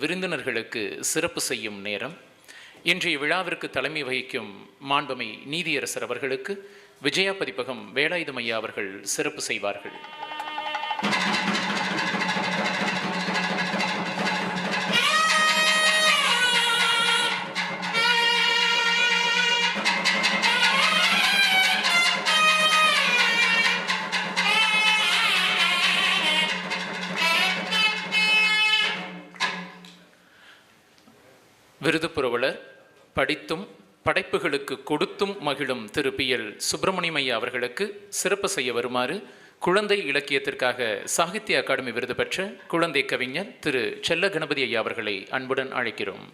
விருந்தினர்களுக்கு சிறப்பு செய்யும் நேரம். இன்றைய விழாவிற்கு தலைமை வகிக்கும் மாண்பமை நீதியரசர் அவர்களுக்கு விஜயா பதிப்பகம் வேலாயுதமையா அவர்கள் சிறப்பு செய்வார்கள். விருது புரவலர் படித்தும் படைப்புகளுக்கு கொடுத்தும் மகிழும் திரு பி எல் சுப்பிரமணியம் ஐயா அவர்களுக்கு சிறப்பு செய்ய வருமாறு குழந்தை இலக்கியத்திற்காக சாகித்ய அகாடமி விருது பெற்ற குழந்தை கவிஞர் திரு செல்ல கணபதி ஐயா அவர்களை அன்புடன் அழைக்கிறோம்.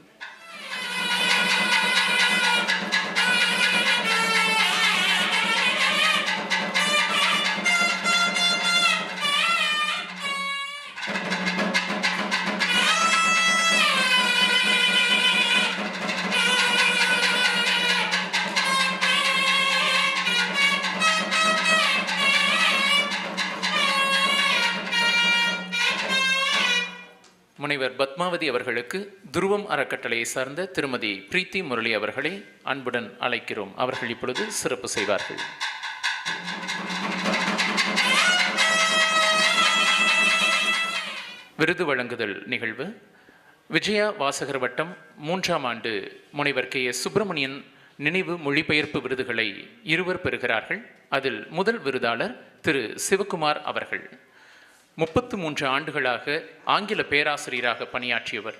முனைவர் பத்மாவதி அவர்களுக்கு துருவம் அறக்கட்டளையை சார்ந்த திருமதி பிரீத்தி முரளி அவர்களை அன்புடன் அழைக்கிறோம். அவர்கள் இப்பொழுது சிறப்பு செய்வார்கள். விருது வழங்குதல் நிகழ்வு. விஜயா வாசகர் வட்டம் மூன்றாம் ஆண்டு முனைவர் கே. எஸ். சுப்பிரமணியன் நினைவு மொழிபெயர்ப்பு விருதுகளை இருவர் பெறுகிறார்கள். அதில் முதல் விருதாளர் திரு. சிவகுமார் அவர்கள். முப்பத்து மூன்று ஆண்டுகளாக ஆங்கில பேராசிரியராக பணியாற்றியவர்.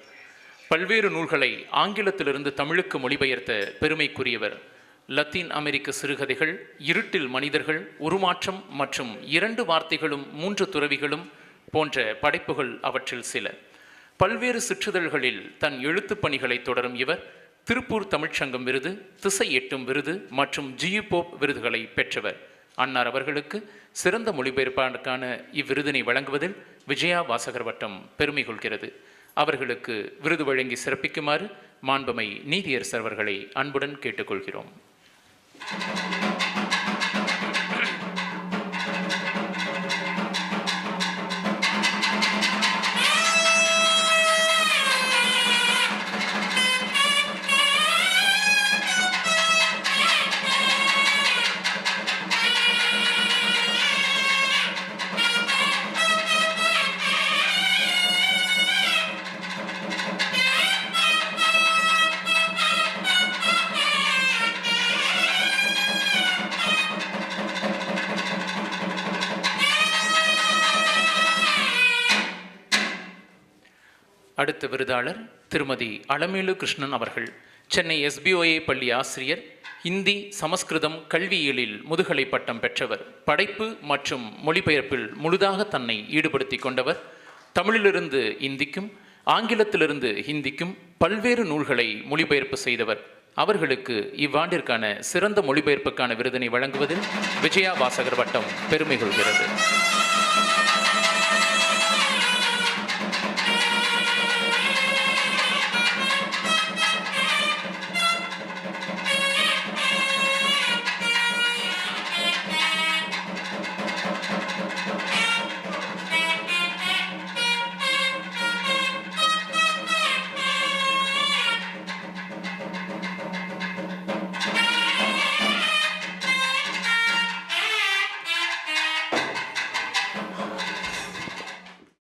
பல்வேறு நூல்களை ஆங்கிலத்திலிருந்து தமிழுக்கு மொழிபெயர்த்த பெருமைக்குரியவர். லத்தீன் அமெரிக்க சிறுகதைகள் இருட்டில் மனிதர்கள் உருமாற்றம் மற்றும் இரண்டு வார்த்தைகளும் மூன்று துறவிகளும் போன்ற படைப்புகள் அவற்றில் சில. பல்வேறு சிற்றுதழ்களில் தன் எழுத்துப் பணிகளை தொடரும் இவர். திருப்பூர் தமிழ்ச்சங்கம் விருது திசை எட்டும் விருது மற்றும் ஜியு போப் விருதுகளை பெற்றவர். அன்னார் அவர்களுக்கு சிறந்த மொழிபெயர்ப்பாளருக்கான இவ்விருதினை வழங்குவதில் விஜயா வாசகர் வட்டம் பெருமை கொள்கிறது. அவர்களுக்கு விருது வழங்கி சிறப்பிக்குமாறு மாண்புமை நீதியரசர் அவர்களை அன்புடன் கேட்டுக்கொள்கிறோம். அடுத்த விருதாளர் திருமதி அலமேலு கிருஷ்ணன் அவர்கள். சென்னை எஸ்பிஓஏ பள்ளி ஆசிரியர் இந்தி சமஸ்கிருதம் கல்வியியலில் முதுகலை பட்டம் பெற்றவர் படைப்பு மற்றும் மொழிபெயர்ப்பில் முழுதாக தன்னை ஈடுபடுத்தி கொண்டவர் தமிழிலிருந்து இந்திக்கும் ஆங்கிலத்திலிருந்து ஹிந்திக்கும் பல்வேறு நூல்களை மொழிபெயர்ப்பு செய்தவர். அவர்களுக்கு இவ்வாண்டிற்கான சிறந்த மொழிபெயர்ப்புக்கான விருதினை வழங்குவதில் விஜயா வாசகர் வட்டம் பெருமை கொள்கிறது.